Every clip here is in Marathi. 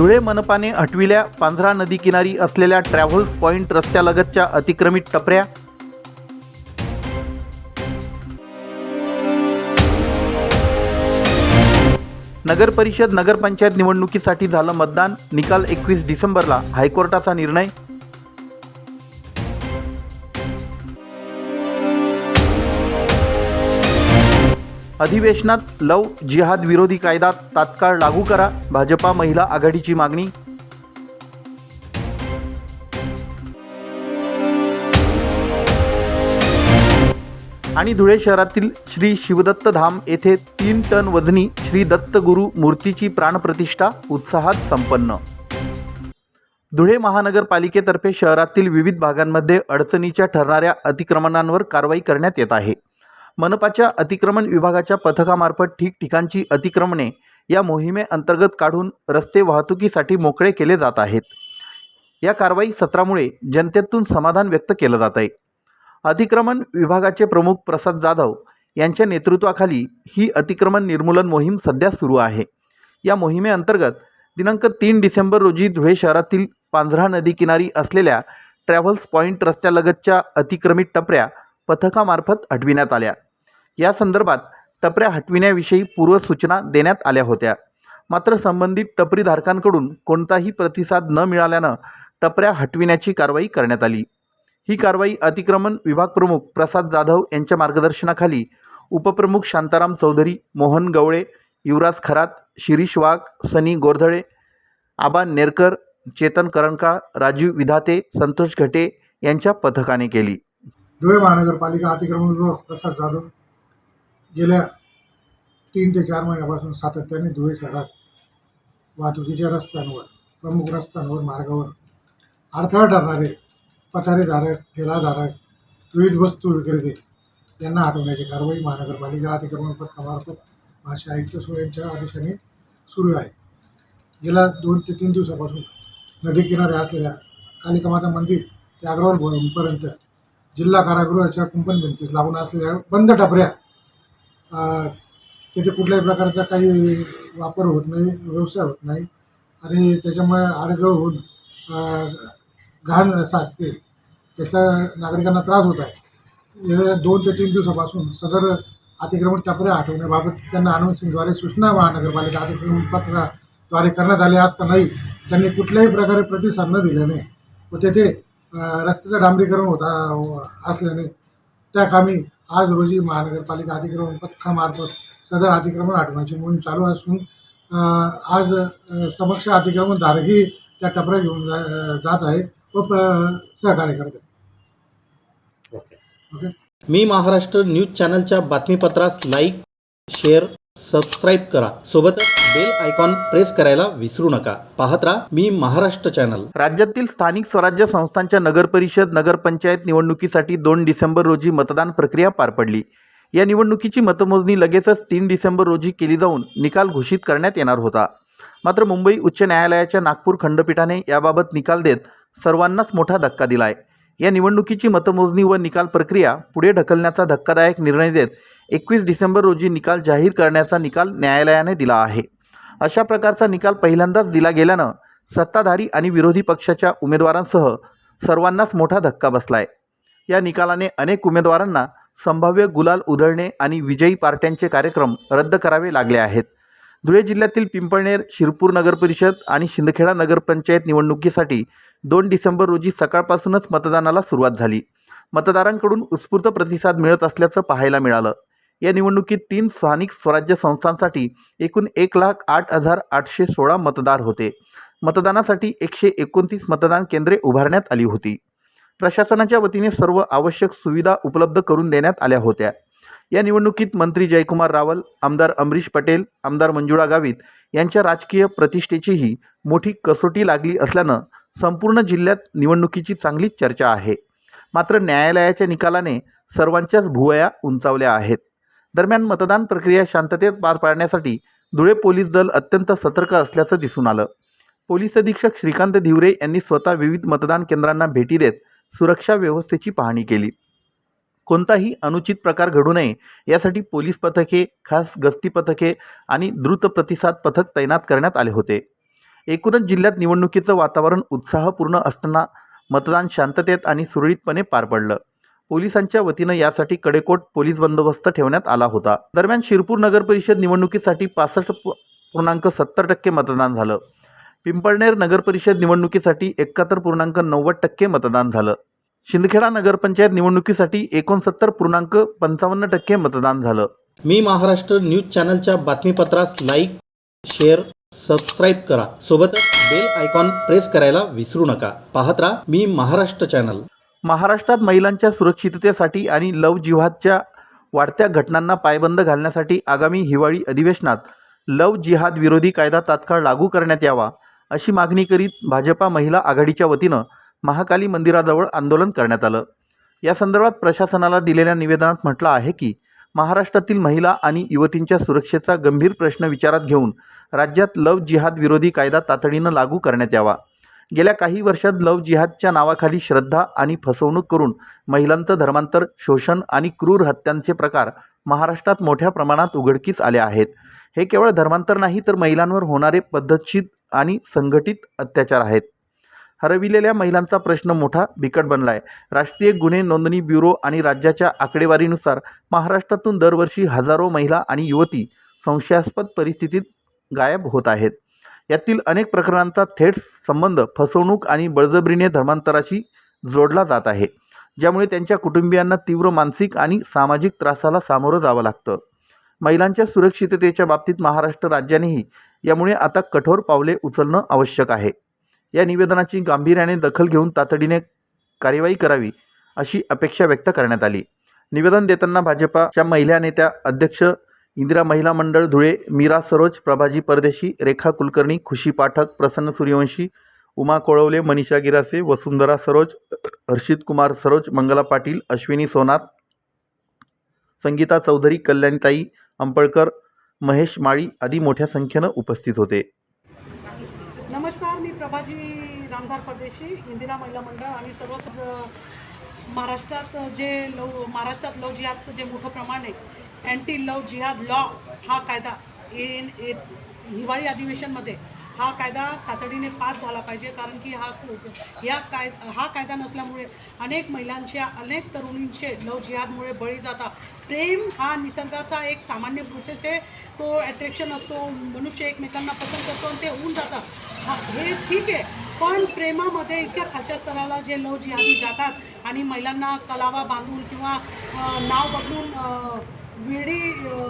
धुळे मनपाने हटविल्या पांझरा नदी किनारी असलेल्या ट्रॅव्हल्स पॉईंट रस्त्यालगतच्या अतिक्रमित टपऱ्या. नगर परिषद नगरपंचायत निवडणुकीसाठी झालं मतदान. निकाल एकवीस डिसेंबरला हायकोर्टाचा निर्णय. अधिवेशनात लव जिहाद विरोधी कायदा तात्काळ लागू करा. भाजपा महिला आघाडीची मागणी. आणि धुळे शहरातील श्री शिवदत्त धाम येथे तीन टन वजनी श्री दत्तगुरु मूर्तीची प्राणप्रतिष्ठा उत्साहात संपन्न. धुळे महानगरपालिकेतर्फे शहरातील विविध भागांमध्ये अडचणीच्या ठरणाऱ्या अतिक्रमणांवर कारवाई करण्यात येत आहे. मनपाच्या अतिक्रमण विभागाच्या पथकामार्फत ठिकठिकाणची अतिक्रमणे या मोहिमेअंतर्गत काढून रस्ते वाहतुकीसाठी मोकळे केले जात आहेत. या कारवाई सत्रामुळे जनतेतून समाधान व्यक्त केलं जात आहे. अतिक्रमण विभागाचे प्रमुख प्रसाद जाधव यांच्या नेतृत्वाखाली ही अतिक्रमण निर्मूलन मोहीम सध्या सुरू आहे. या मोहिमेअंतर्गत दिनांक तीन डिसेंबर रोजी धुळे शहरातील पांझरा नदी किनारी असलेल्या ट्रॅव्हल्स पॉईंट रस्त्यालगतच्या अतिक्रमित टपऱ्या पथकामार्फत हटविण्यात आल्या. या संदर्भात टपऱ्या हटविण्याविषयी पूर्वसूचना देण्यात आल्या होत्या. मात्र संबंधित टपरीधारकांकडून कोणताही प्रतिसाद न मिळाल्यानं टपऱ्या हटविण्याची कारवाई करण्यात आली. ही कारवाई अतिक्रमण विभाग प्रमुख प्रसाद जाधव यांच्या मार्गदर्शनाखाली उपप्रमुख शांताराम चौधरी मोहन गवळे युवराज खरात शिरीष वाघ सनी गोरधळे आबा नेरकर चेतन करणकाळ राजीव विधाते संतोष घटे यांच्या पथकाने केली. धुळे महानगरपालिका अतिक्रमण विभाग प्रसाद जाधव गेल्या तीन ते चार महिन्यापासून सातत्याने धुळे शहरात वाहतुकीच्या रस्त्यांवर प्रमुख रस्त्यांवर मार्गावर अडथळा ठरणारे पथारीधारक ठेलाधारक विविध वस्तू विक्रेते यांना हटवण्याची कारवाई महानगरपालिका अतिक्रमण पथकामार्फत भाषा आयुक्त सो यांच्या आदेशाने सुरू आहे. गेल्या दोन ते तीन दिवसापासून नदी किनारे असलेल्या कालिकामाता मंदिर ते अग्रवाल भवनपर्यंत जिल्हा कारागृहाच्या कुंपण भिंतीस लागून असलेल्या बंद टपऱ्या तिथे कुठल्याही प्रकारचा काही वापर होत नाही व्यवसाय होत नाही आणि त्याच्यामुळे आडगळ होऊन घाण साचते. त्याचा नागरिकांना त्रास होत आहे. गेल्या दोन ते तीन दिवसापासून सदर अतिक्रमण टपऱ्या हटवण्याबाबत त्यांना अनाऊन्सिंगद्वारे सूचना महानगरपालिका अतिक्रमण पत्राद्वारे करण्यात आले असतानाही त्यांनी कुठल्याही प्रकारे प्रतिसाद न दिल्याने व तेथे रस्त्याचं डांबरीकरण होता असल्याने त्या कामी आज रोजी महानगरपालिका अतिक्रमण पथकामार्फत सदर अतिक्रमण हटवण्याची मोहीम चालू असून आज समक्ष अतिक्रमण धारकही त्या टपऱ्या घेऊन जा- जात आहे व प- सहकार्य करत आहे. ओके. मी महाराष्ट्र न्यूज चॅनलच्या बातमीपत्रास लाईक शेअर सबस्क्राईब करा. सोबतच बेल आयकॉन प्रेस करायला विसरू नका. पाहत राहा मी महाराष्ट्र चॅनल राज्यातील स्थानिक स्वराज्य संस्थांच्या नगरपरिषद नगरपंचायत निवडणुकीसाठी दोन डिसेंबर रोजी मतदान प्रक्रिया पार पडली. या निवडणुकीची मतमोजणी लगेचच तीन डिसेंबर रोजी केली जाऊन निकाल घोषित करण्यात येणार होता. मात्र मुंबई उच्च न्यायालयाच्या नागपूर खंडपीठाने याबाबत निकाल देत सर्वांनाच मोठा धक्का दिलाय. या निवडणुकीची मतमोजणी व निकाल प्रक्रिया पुढे ढकलण्याचा धक्कादायक निर्णय देत एकवीस डिसेंबर रोजी निकाल जाहीर करण्याचा निकाल न्यायालयाने दिला आहे. अशा प्रकारचा निकाल पहिल्यांदाच दिला गेल्यानं सत्ताधारी आणि विरोधी पक्षाच्या उमेदवारांसह सर्वांनाच मोठा धक्का बसला आहे या निकालाने अनेक उमेदवारांना संभाव्य गुलाल उधळणे आणि विजयी पार्ट्यांचे कार्यक्रम रद्द करावे लागले आहेत. धुळे जिल्ह्यातील पिंपळनेर शिरपूर नगरपरिषद आणि शिंदखेडा नगरपंचायत निवडणुकीसाठी दोन डिसेंबर रोजी सकाळपासूनच मतदानाला सुरुवात झाली. मतदारांकडून उत्स्फूर्त प्रतिसाद मिळत असल्याचं पाहायला मिळालं. या निवडणुकीत तीन स्थानिक स्वराज्य संस्थांसाठी एकूण एक लाख आठ हजार आठशे सोळा मतदार होते. मतदानासाठी एकशे एकोणतीस मतदान केंद्रे उभारण्यात आली होती. प्रशासनाच्या वतीने सर्व आवश्यक सुविधा उपलब्ध करून देण्यात आल्या होत्या. या निवडणुकीत मंत्री जयकुमार रावल आमदार अमरीश पटेल आमदार मंजुळा गावित यांच्या राजकीय प्रतिष्ठेचीही मोठी कसोटी लागली असल्यानं संपूर्ण जिल्ह्यात निवडणुकीची चांगलीच चर्चा आहे. मात्र न्यायालयाच्या निकालाने सर्वांच्याच भुवया उंचावल्या आहेत. दरम्यान मतदान प्रक्रिया शांततेत पार पाडण्यासाठी धुळे पोलीस दल अत्यंत सतर्क असल्याचं दिसून आलं. पोलीस अधीक्षक श्रीकांत धिवरे यांनी स्वतः विविध मतदान केंद्रांना भेटी देत सुरक्षा व्यवस्थेची पाहणी केली. कोणताही अनुचित प्रकार घडू नये यासाठी पोलीस पथके खास गस्ती पथके आणि द्रुत प्रतिसाद पथक तैनात करण्यात आले होते. एकूणच जिल्ह्यात निवडणुकीचं वातावरण उत्साहपूर्ण असताना मतदान शांततेत आणि सुरळीतपणे पार पडलं. पोलिसांच्या वतीनं यासाठी कडेकोट पोलीस बंदोबस्त ठेवण्यात आला होता. दरम्यान शिरपूर नगर परिषद निवडणुकीसाठी पासष्ट पूर्णांक सत्तर टक्के मतदान झालं. पिंपळनेर नगर परिषद निवडणुकीसाठी एकाहत्तर पूर्णांक नव्वद टक्के मतदान झालं. शिंदखेडा नगरपंचायत निवडणुकीसाठी एकोणसत्तर पूर्णांक पंचावन्न टक्के मतदान झालं. मी महाराष्ट्र न्यूज चॅनलच्या बातमीपत्रास लाईक शेअर सबस्क्राईब करा. सोबतच बेल आयकॉन प्रेस करायला विसरू नका. पाहत राहा मी महाराष्ट्र चॅनल महाराष्ट्रात महिलांच्या सुरक्षिततेसाठी आणि लव जिहादच्या वाढत्या घटनांना पायबंद घालण्यासाठी आगामी हिवाळी अधिवेशनात लव जिहाद विरोधी कायदा तात्काळ लागू करण्यात यावा अशी मागणी करीत भाजपा महिला आघाडीच्या वतीनं महाकाली मंदिराजवळ आंदोलन करण्यात आलं. या संदर्भात प्रशासनाला दिलेल्या निवेदनात म्हटलं आहे की महाराष्ट्रातील महिला आणि युवतींच्या सुरक्षेचा गंभीर प्रश्न विचारात घेऊन राज्यात लव जिहाद विरोधी कायदा तातडीनं लागू करण्यात यावा. गेल्या काही वर्षात लव जिहादच्या नावाखाली श्रद्धा आणि फसवणूक करून महिलांचं धर्मांतर शोषण आणि क्रूर हत्यांचे प्रकार महाराष्ट्रात मोठ्या प्रमाणात उघडकीस आले आहेत. हे केवळ धर्मांतर नाही तर महिलांवर होणारे पद्धतशीर आणि संघटित अत्याचार आहेत. हरविलेल्या महिलांचा प्रश्न मोठा बिकट बनला आहे राष्ट्रीय गुन्हे नोंदणी ब्युरो आणि राज्याच्या आकडेवारीनुसार महाराष्ट्रातून दरवर्षी हजारो महिला आणि युवती संशयास्पद परिस्थितीत गायब होत आहेत. यातील अनेक प्रकरणांचा थेट संबंध फसवणूक आणि बळजबरीने धर्मांतराशी जोडला जात आहे ज्यामुळे त्यांच्या कुटुंबियांना तीव्र मानसिक आणि सामाजिक त्रासाला सामोरं जावं लागतं. महिलांच्या सुरक्षिततेच्या बाबतीत महाराष्ट्र राज्यानेही यामुळे आता कठोर पावले उचलणं आवश्यक आहे. या निवेदनाची गांभीर्याने दखल घेऊन तातडीने कार्यवाही करावी अशी अपेक्षा व्यक्त करण्यात आली. निवेदन देताना भाजपाच्या महिला नेत्या अध्यक्ष इंदिरा महिला मंडळ धुळे मीरा सरोज प्रभाजी परदेशी रेखा कुलकर्णी खुशी पाठक प्रसन्न सूर्यवंशी उमा कोळवले मनीषा गिरासे वसुंधरा सरोज हर्षित कुमार सरोज मंगला पाटील अश्विनी सोनार संगीता चौधरी कल्याणताई अंपळकर महेश माळी आदी मोठ्या संख्येनं उपस्थित होते. प्रभाजी रामधार परदेशी इंदिरा महिला मंडळ आणि सर्व महाराष्ट्रात जे लव महाराष्ट्रात लव जिहादचं जे मोठं प्रमाण आहे अँटी लव जिहाद लॉ हा कायदा इन ए- हिवाळी अधिवेशनमध्ये हा कायदा तातडीने पास झाला पाहिजे कारण की हा या काय हा कायदा नसल्यामुळे अनेक महिलांच्या अनेक तरुणींचे लव जिहादमुळे बळी जातात. प्रेम हा निसर्गाचा एक सामान्य प्रोसेस आहे. तो ॲट्रॅक्शन असतो मनुष्य एकमेकांना पसंत करतो आणि ते होऊन जातं हा हे ठीक आहे. पण प्रेमामध्ये इतक्या खालच्या स्तराला जे लव जिहादी जातात आणि महिलांना कलावा बांधून किंवा नाव बदलून वेळी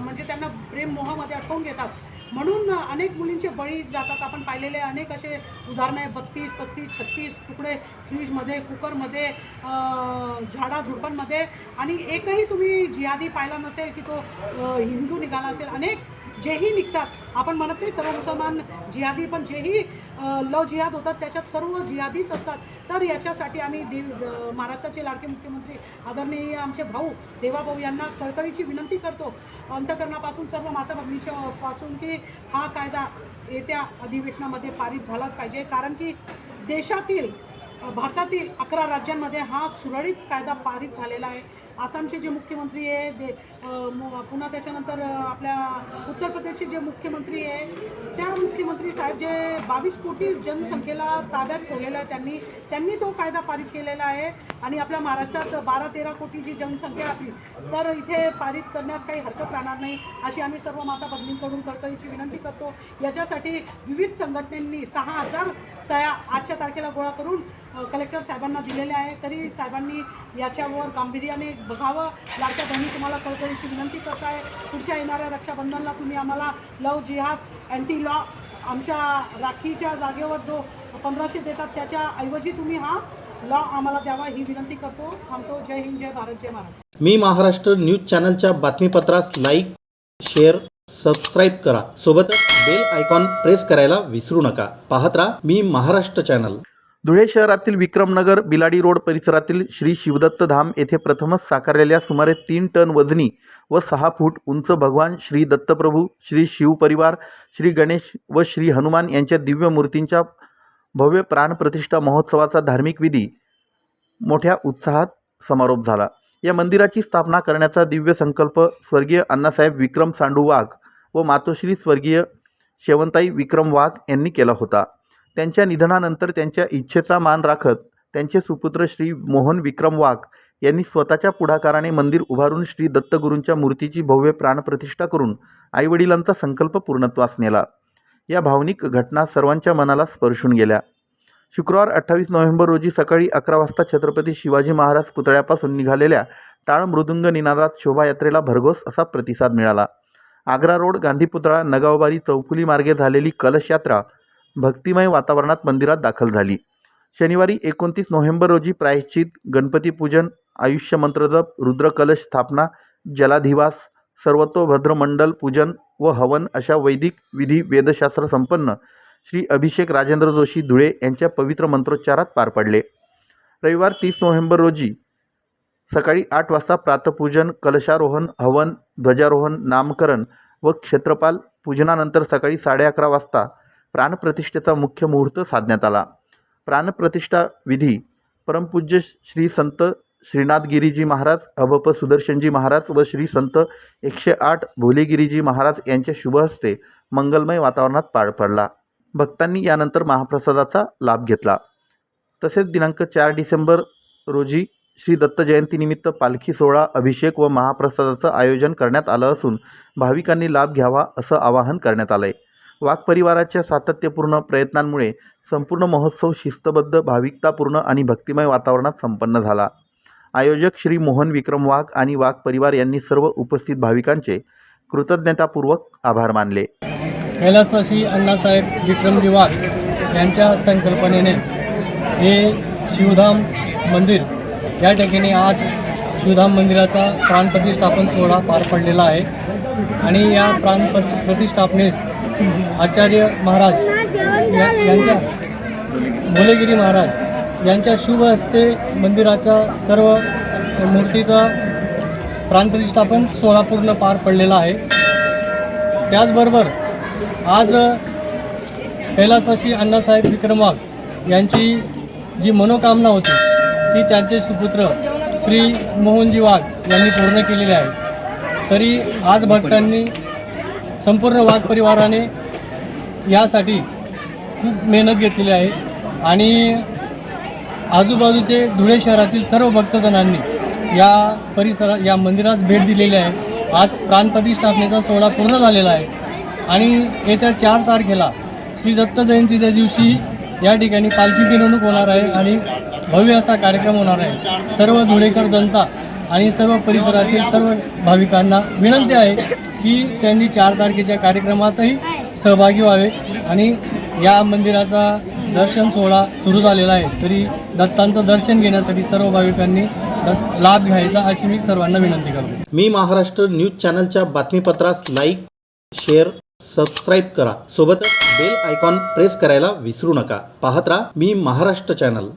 म्हणजे त्यांना प्रेम मोहामध्ये अडकवून घेतात म्हणून अनेक मुलींचे बळी जातात. आपण पाहिलेले अनेक असे उदाहरणं आहे बत्तीस पस्तीस छत्तीस तुकडे फ्रीजमध्ये कुकरमध्ये झाडा झाडाझुडपांमध्ये आणि एकही तुम्ही जिहादी पाहिला नसेल की तो हिंदू निघाला असेल. अनेक जेही निघतात. आपण म्हणत नाही सर्व मुसलमान जिहादी पण जेही ल जिहाद होतात त्याच्यात सर्व जिहादीच असतात. तर याच्यासाठी आम्ही देव महाराष्ट्राचे लाडके मुख्यमंत्री आदरणीय आमचे भाऊ देवाभाऊ यांना कळकळीची विनंती करतो. अंतकरणापासून सर्व माता भगिनीच्या पासून की हा कायदा येत्या अधिवेशनामध्ये पारित झालाच पाहिजे. कारण की देशातील भारतातील अकरा राज्यांमध्ये हा सुरळीत कायदा पारित झालेला आहे. आसामचे जे मुख्यमंत्री आहे दे पुन्हा त्याच्यानंतर आपल्या उत्तर प्रदेशचे जे मुख्यमंत्री आहे त्या मुख्यमंत्री साहेब जे बावीस कोटी जनसंख्येला ताब्यात ठेवलेला आहे त्यांनी त्यांनी तो कायदा पारित केलेला आहे. आणि आपल्या महाराष्ट्रात बारा तेरा कोटीची जनसंख्या आपली तर इथे पारित करण्यास काही हरकत राहणार नाही अशी आम्ही सर्व माता भगिनींकडून याची विनंती करतो. याच्यासाठी विविध संघटनेंनी सहा हजार सया आजच्या तारखेला गोळा करून कलेक्टर साहेबांना दिलेले आहे. तरी साहेबांनी याच्यावर गांभीर्याने बघावं. लाडक्या बहिणी तुम्हाला कळकळीची विनंती करताय. पुढच्या येणाऱ्या रक्षाबंधनला तुम्ही आम्हाला लव जिहाद अँटी लॉ आमच्या राखीच्या जागेवर जो पंधराशे देतात त्याच्या ऐवजी तुम्ही हा लॉ आम्हाला द्यावा ही विनंती करतो. थांबतो. जय हिंद जय भारत जय महाराष्ट्र. मी महाराष्ट्र न्यूज चॅनलच्या बातमीपत्रास लाईक शेअर सबस्क्राईब करा. सोबतच बेल आयकॉन प्रेस करायला विसरू नका. पाहत राहा मी महाराष्ट्र चॅनल. धुळे शहरातील विक्रमनगर बिलाडी रोड परिसरातील श्री शिवदत्त धाम येथे प्रथमच साकारलेल्या सुमारे तीन टन वजनी व सहा फूट उंच भगवान श्री दत्तप्रभू श्री शिवपरिवार श्री गणेश व श्री हनुमान यांच्या दिव्य मूर्तींच्या भव्य प्राणप्रतिष्ठा महोत्सवाचा धार्मिक विधी मोठ्या उत्साहात समारोप झाला. या मंदिराची स्थापना करण्याचा दिव्य संकल्प स्वर्गीय अण्णासाहेब विक्रम सांडू वाघ व मातोश्री स्वर्गीय शेवंताई विक्रम वाघ यांनी केला होता. त्यांच्या निधनानंतर त्यांच्या इच्छेचा मान राखत त्यांचे सुपुत्र श्री मोहन विक्रम वाघ यांनी स्वतःच्या पुढाकाराने मंदिर उभारून श्री दत्तगुरूंच्या मूर्तीची भव्य प्राणप्रतिष्ठा करून आईवडिलांचा संकल्प पूर्णत्वास नेला. या भावनिक घटना सर्वांच्या मनाला स्पर्शून गेल्या. शुक्रवार अठ्ठावीस नोव्हेंबर रोजी सकाळी अकरा वाजता छत्रपती शिवाजी महाराज पुतळ्यापासून निघालेल्या टाळ मृदुंग निनादात शोभायात्रेला भरघोस असा प्रतिसाद मिळाला. आग्रा रोड गांधी पुतळा नगावबारी चौफुली मार्गे झालेली कलश यात्रा भक्तिमय वातावरणात मंदिरात दाखल झाली. शनिवारी एकोणतीस नोव्हेंबर रोजी प्रायश्चित गणपती पूजन आयुष्य मंत्रजप रुद्रकलश स्थापना जलाधिवास सर्वतोभद्रमंडल पूजन व हवन अशा वैदिक विधी वेदशास्त्र संपन्न श्री अभिषेक राजेंद्र जोशी धुळे यांच्या पवित्र मंत्रोच्चारात पार पडले. रविवार तीस नोव्हेंबर रोजी सकाळी आठ वाजता प्रातपूजन कलशारोहण हवन ध्वजारोहण नामकरण व क्षेत्रपाल पूजनानंतर सकाळी साडे अकरा वाजता प्राणप्रतिष्ठेचा मुख्य मुहूर्त साधण्यात आला. प्राणप्रतिष्ठा विधी परमपूज्य श्री संत श्रीनाथगिरीजी महाराज अभप सुदर्शनजी महाराज व श्री संत एकशे आठ भोलेगिरीजी महाराज यांच्या शुभहस्ते मंगलमय वातावरणात पार पडला. भक्तांनी यानंतर महाप्रसादाचा लाभ घेतला. तसेच दिनांक चार डिसेंबर रोजी श्री दत्त जयंतीनिमित्त पालखी सोहळा अभिषेक व महाप्रसादाचं आयोजन करण्यात आलं असून भाविकांनी लाभ घ्यावा असं आवाहन करण्यात आलं आहे वाघ परिवाराच्या सातत्यपूर्ण प्रयत्नांमुळे संपूर्ण महोत्सव शिस्तबद्ध भाविकतापूर्ण आणि भक्तिमय वातावरणात संपन्न झाला. आयोजक श्री मोहन विक्रम वाघ आणि वाघ परिवार यांनी सर्व उपस्थित भाविकांचे कृतज्ञतापूर्वक आभार मानले. कैलासवासी अण्णासाहेब विक्रमजी वाघ यांच्या संकल्पनेने हे शिवधाम मंदिर या ठिकाणी आज शिवधाम मंदिराचा प्राणप्रतिष्ठापन सोहळा पार पडलेला आहे. आणि या प्राण प्रतिष्ठापनेस आचार्य महाराज या- यांच्या भोलेगिरी महाराज यांच्या शुभ हस्ते मंदिराचा सर्व मूर्तीचा प्राणप्रतिष्ठापन सोहळा पूर्ण पार पडलेला आहे. त्याचबरोबर आज कैलासवासी अण्णासाहेब विक्रम वाघ यांची जी मनोकामना होती ती त्यांचे सुपुत्र श्री मोहनजी वाघ यांनी पूर्ण केलेली आहे. तरी आज भक्तांनी संपूर्ण वाघ परिवाराने यासाठी खूप मेहनत घेतलेली आहे. आणि आजूबाजूचे धुळे शहरातील सर्व भक्तजनांनी या परिसरात या मंदिरास भेट दिलेली आहे. आज प्राणप्रतिष्ठापनेचा सोहळा पूर्ण झालेला आहे. आणि येत्या चार तारखेला श्री दत्त जयंतीच्या दिवशी या ठिकाणी पालखी मिरवणूक होणार आहे आणि भव्य असा कार्यक्रम होणार आहे. सर्व धुळेकर जनता आणि सर्व परिसरातील सर्व भाविकांना विनंती आहे की त्यांनी चार तारखेच्या कार्यक्रमातही सहभागी व्हावे. आणि या मंदिराचा दर्शन सोहळा सुरू झालेला आहे. तरी दत्तांचं दर्शन घेण्यासाठी सर्व भाविकांनी लाभ घ्यायचा अशी मी सर्वांना विनंती करतो. मी महाराष्ट्र न्यूज चॅनलच्या बातमीपत्रास लाईक शेअर सबस्क्राईब करा. सोबतच बेल आयकॉन प्रेस करायला विसरू नका. पाहत राहा मी महाराष्ट्र चॅनल.